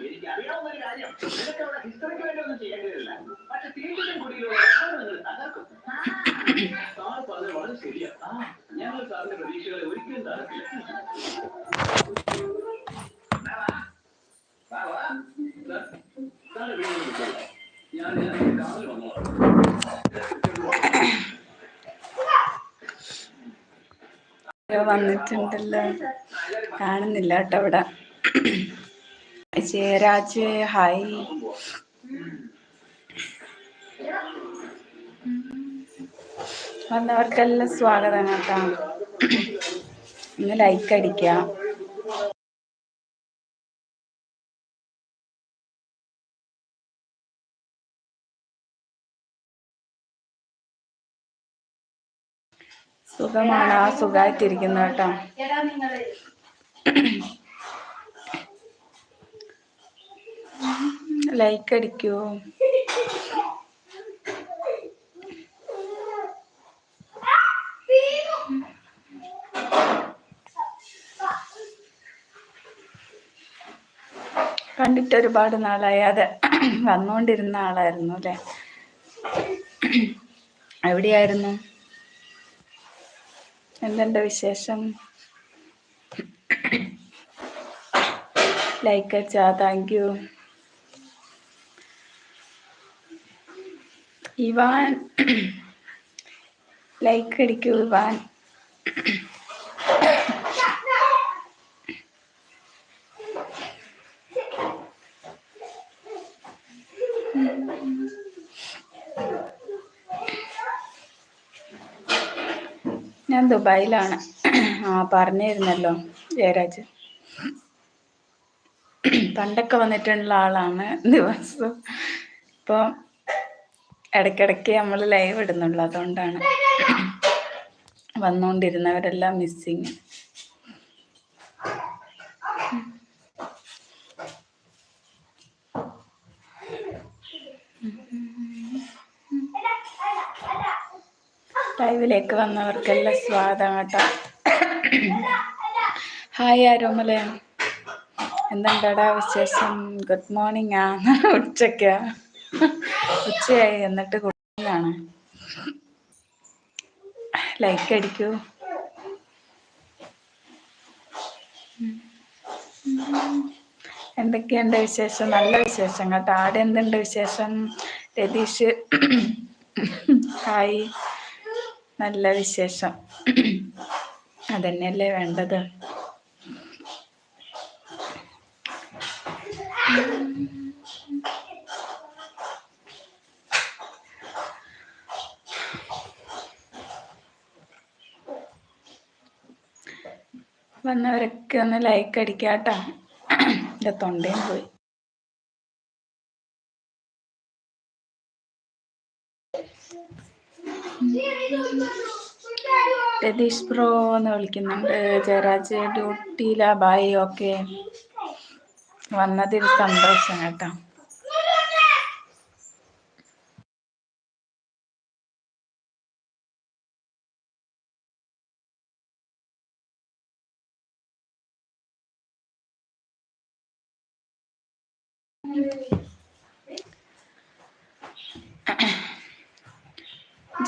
എനിക്ക് അറിയാവുന്ന ഒരു കാര്യം നിനക്ക് അവിടെ വേണ്ടി ഒന്നും ചെയ്യേണ്ടതില്ല പക്ഷെ തീർച്ചയായും കൂടിയുള്ള നിങ്ങൾ തകർക്കും സാർ പറഞ്ഞത് വളരെ ശരിയാ ഞങ്ങൾ സാറിന്റെ പ്രതീക്ഷകളെ ഒരിക്കലും തകർക്കില്ല. ഞാൻ കാറിൽ വന്നോളാം ആരോ വന്നിട്ടുണ്ടല്ലോ. കാണുന്നില്ല കേട്ടോ ഇവിടെ. ജയരാജ് ഹായ്. വന്നവർക്കെല്ലാം സ്വാഗതം കേട്ടോ. ഒന്ന് ലൈക്ക് അടിക്കാം സുഖമാണ്. ആ സുഖമായിട്ടിരിക്കുന്നു കേട്ടോ. ലൈക്ക് അടിക്കൂ. കണ്ടിട്ട് ഒരുപാട് നാളായി. അത് വന്നുകൊണ്ടിരുന്ന ആളായിരുന്നു അല്ലേ? എവിടെയായിരുന്നു? എന്തുണ്ട് വിശേഷം? ലൈക്ക് അച്ചാ താങ്ക് യു. ഇവാൻ ലൈക്ക് അടിക്കൂ ഇവാൻ. ഞാൻ ദുബായിലാണ്. ആ പറഞ്ഞിരുന്നല്ലോ ജയരാജ്. പണ്ടൊക്കെ വന്നിട്ടുള്ള ആളാണ് ദിവസം. ഇപ്പോൾ ഇടയ്ക്കിടയ്ക്ക് നമ്മൾ ലൈവ് ഇടുന്നുള്ളൂ അതുകൊണ്ടാണ് വന്നുകൊണ്ടിരുന്നവരെല്ലാം മിസ്സിങ് ലൈവിലേക്ക് വന്നവർക്കെല്ലാം സ്വാഗതം കേട്ടോ. ഹായ് ആരോമല. എന്തുണ്ടടാ വിശേഷം? ഗുഡ് മോർണിംഗ് ആണ് ഉച്ചക്ക ഉച്ചയായി. എന്നിട്ട് കുട്ടിയാണ് ലൈക്ക് അടിക്കൂ. എന്തൊക്കെയുണ്ട് വിശേഷം? നല്ല വിശേഷം കേട്ടോ. ആടെ എന്തുണ്ട് വിശേഷം? രതീഷ്. ഹായ്. നല്ല വിശേഷം. അതന്നെയല്ലേ വേണ്ടത്? വന്നവരൊക്കെ ഒന്ന് ലൈക്ക് അടിക്കാട്ടോ. എന്റെ തൊണ്ടയും പോയി. രതീഷ് ബ്രോ എന്ന് വിളിക്കുന്നുണ്ട്. ജയരാജ് ഡ്യൂട്ടിയിലാ. ബായ് ഓക്കെ വന്നതിൽ സന്തോഷം കേട്ടോ.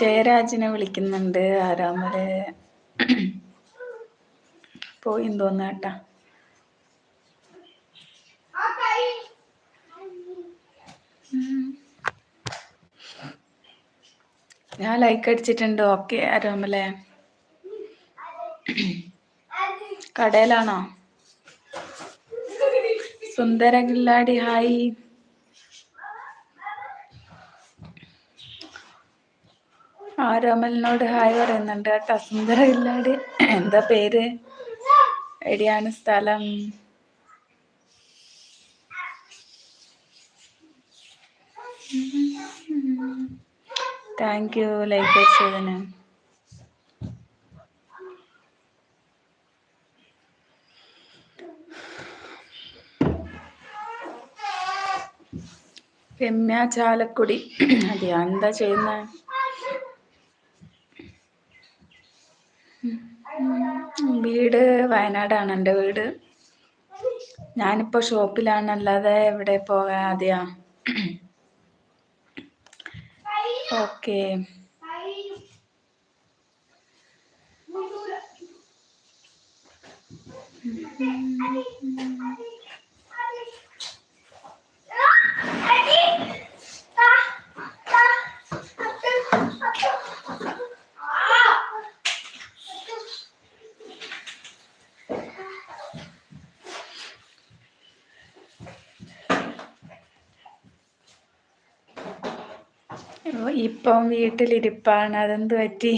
ജയരാജിനെ വിളിക്കുന്നുണ്ട്. ആരാമര്? പോയി തോന്നുന്നു കേട്ടാ. ഞാൻ ലൈക്ക് അടിച്ചിട്ടുണ്ട്. ഓക്കെ ആരാമല്ലേ കടയിലാണോ? സുന്ദര കില്ലാടി ഹായ് ആരോമലിനോട് ഹായ് പറയുന്നുണ്ട് കേട്ടോ. സുന്ദര ഇല്ലാടി എന്താ പേര്? എവിടെയാണ് സ്ഥലം? താങ്ക് യു ലൈക്ക് അടിച്ചതിന് രമ്യ ചാലക്കുടി. അതെയാ എന്താ ചെയ്യുന്ന? വീട് വയനാടാണ് എന്റെ വീട്. ഞാനിപ്പോൾ ഷോപ്പിലാണല്ലാതെ എവിടെ പോകാതെയാ ഓക്കെ. ഇപ്പം വീട്ടിലിരിപ്പാണ്. അതെന്ത് പറ്റി?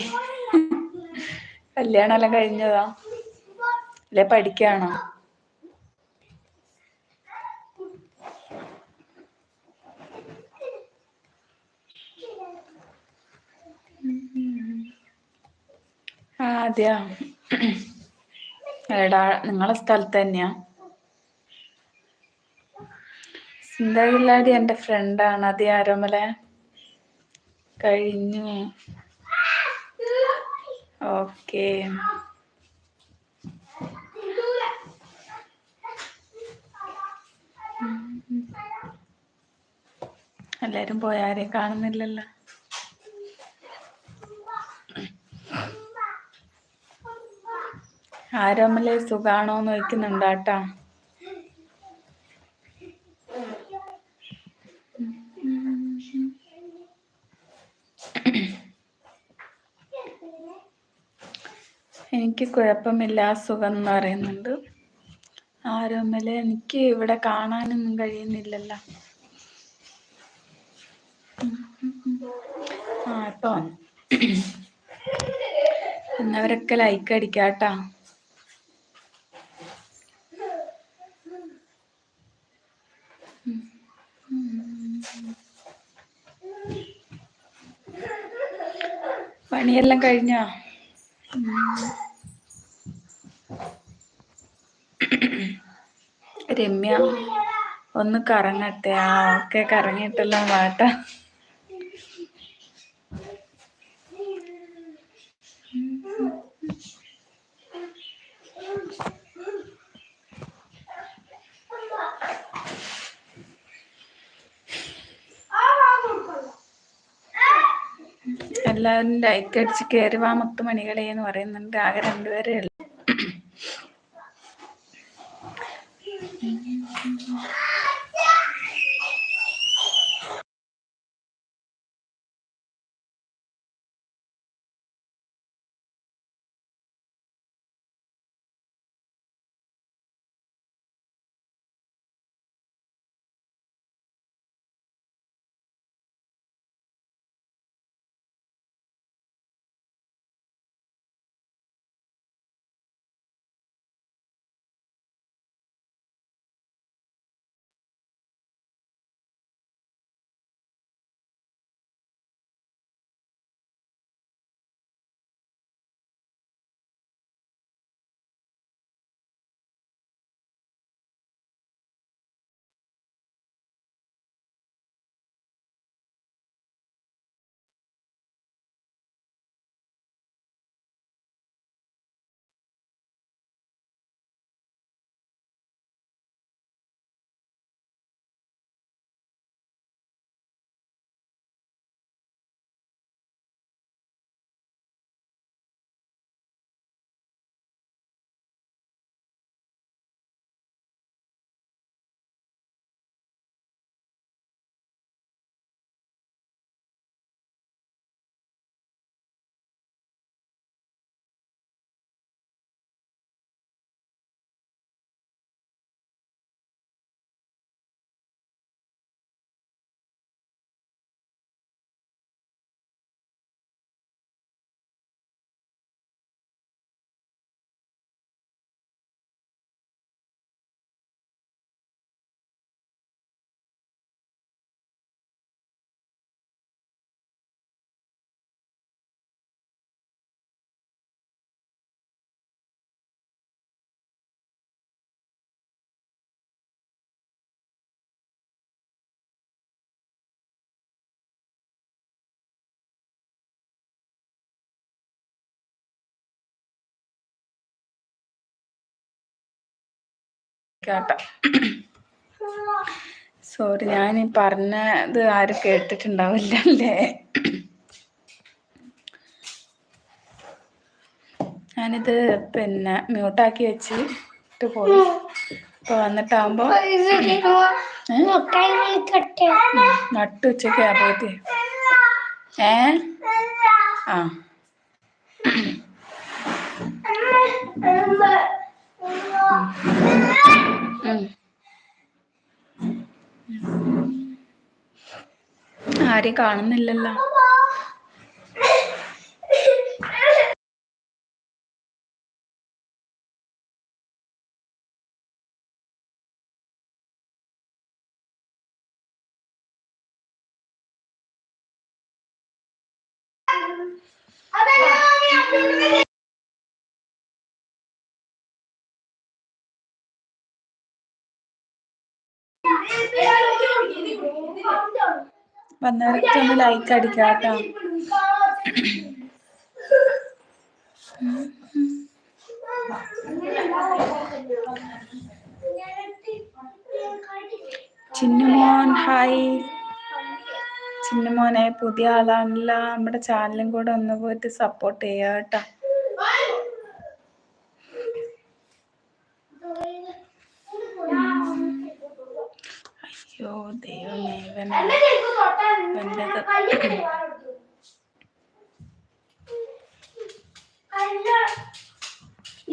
കല്യാണമെല്ലാം കഴിഞ്ഞതാ? അല്ലെ പഠിക്കാണോ? അതെയാ. എടാ നിങ്ങളെ സ്ഥലത്ത് തന്നെയാ. സിന്ദാകില്ലാടി എന്റെ ഫ്രണ്ടാണ് അത് ആരോമലെ. കഴിഞ്ഞു. ഓക്കെ. എല്ലാരും പോയാരെയും കാണുന്നില്ലല്ലോ. ആരോമലെ സുഖാണോന്ന് ചോദിക്കുന്നുണ്ടാട്ടാ. എനിക്ക് കുഴപ്പമില്ല സുഖം എന്ന് പറയുന്നുണ്ട്. ആരോമലെ എനിക്ക് ഇവിടെ കാണാനൊന്നും കഴിയുന്നില്ലല്ലോ. ആ ഇപ്പൊ. എന്നവരൊക്കെ ലൈക്ക് അടിക്കാട്ടാ. പണിയെല്ലാം കഴിഞ്ഞോ? രമ്യ ഒന്ന് കറങ്ങട്ടെ. ആ ഓക്കെ കറങ്ങിയിട്ടെല്ലാം വാട്ടാ എല്ലാവരും ലൈക്ക് അടിച്ച് കയറി വാ മുത്തുമണികളെ എന്ന് പറയുന്നുണ്ട്. ആകെ രണ്ടുപേരേ കേട്ടോ. സോറി ഞാൻ ഈ പറഞ്ഞത് ആരും കേട്ടിട്ടുണ്ടാവില്ല അല്ലേ? ഞാനിത് പിന്നെ മ്യൂട്ടാക്കി വെച്ച് ഇട്ട് പോയി. ഇപ്പൊ വന്നിട്ടാവുമ്പോ നട്ടു ഉച്ചയ്ക്ക് പോയിട്ട്. ഏ? ആ. ആരെയും കാണുന്നില്ലല്ലോ. വന്നവരൊക്കെ ഒന്ന് ലൈക്ക് അടിക്കാം ചിന്നുമോൻ ഹായ് ചിന്നുമോനെ പുതിയ ആളാണല്ലോ. നമ്മുടെ ചാനലും കൂടെ ഒന്ന് പോയിട്ട് സപ്പോർട്ട് ചെയ്യാം കേട്ടോ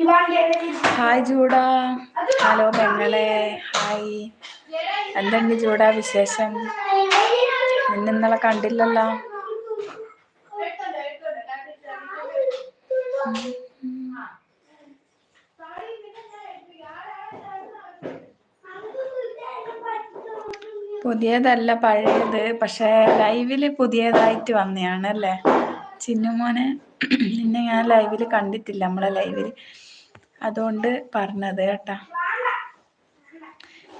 ഹായ് ജൂഡാ. ഹലോ പെങ്ങളെ. ഹായ് എന്തുണ്ട് ജൂഡാ വിശേഷം? നിന്നിന്നലെ കണ്ടില്ലല്ലോ. പുതിയതല്ല പഴയത് പക്ഷെ ലൈവിൽ പുതിയതായിട്ട് വന്നെയാണ് അല്ലേ ചിന്നുമോനെ നിന്നെ ഞാൻ ലൈവിൽ കണ്ടിട്ടില്ല നമ്മളെ ലൈവിൽ. അതുകൊണ്ട് പറഞ്ഞത് കേട്ടാ.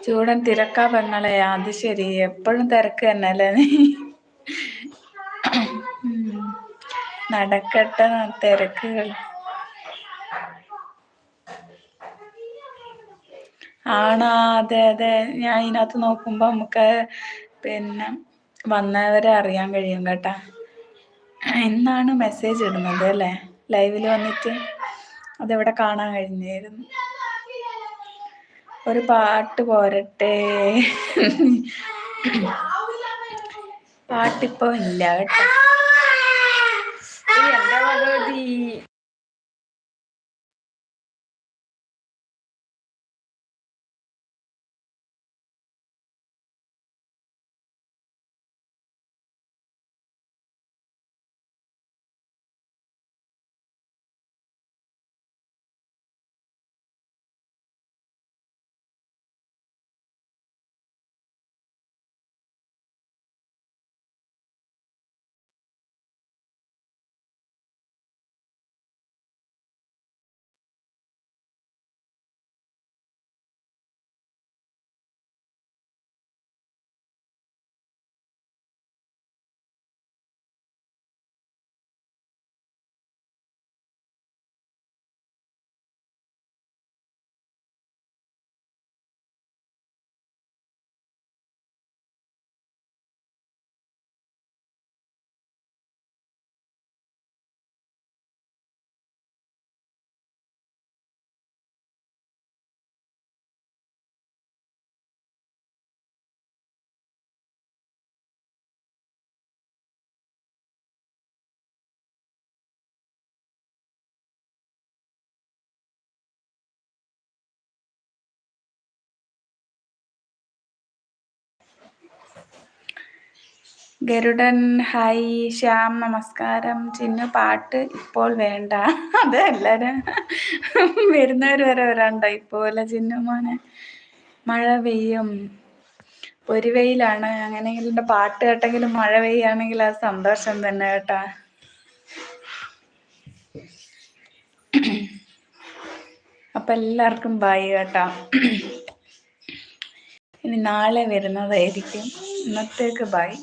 ചൂടൻ തിരക്കാ പറഞ്ഞളെ അത് ശരി. എപ്പോഴും തിരക്ക് തന്നെയല്ലേ നീ. നടക്കട്ടെ തിരക്കുകൾ. ആണാ അതെ അതെ. ഞാൻ ഇതിനകത്ത് നോക്കുമ്പോ നമുക്ക് പിന്നെ വന്നവരെ അറിയാൻ കഴിയും കേട്ടാ. എന്നാണ് മെസ്സേജ് ഇടുന്നത് അല്ലേ? ലൈവിൽ വന്നിട്ട്? അതിവിടെ കാണാൻ കഴിഞ്ഞായിരുന്നു? ഒരു പാട്ട് പോരട്ടെ. പാട്ടിപ്പോ ഇല്ല കേട്ടോ. എന്റെ ഭഗവതി ഗരുഡൻ ഹായ് ശ്യാം നമസ്കാരം ചിന്നു പാട്ട് ഇപ്പോൾ വേണ്ട. അത് എല്ലാരും വരുന്നവർ വരെ വരാണ്ട ഇപ്പോലെ ചിന്നു മോനെ മഴ പെയ്യും. ഒരു വെയിലാണ്. അങ്ങനെയെങ്കിലും പാട്ട് കേട്ടെങ്കിലും മഴ പെയ്യാണെങ്കിൽ ആ സന്തോഷം തന്നെ കേട്ടാ. അപ്പൊ എല്ലാവർക്കും ബായ് കേട്ടാ. ഇനി നാളെ വരുന്നതായിരിക്കും. ഇന്നത്തേക്ക് ബായ്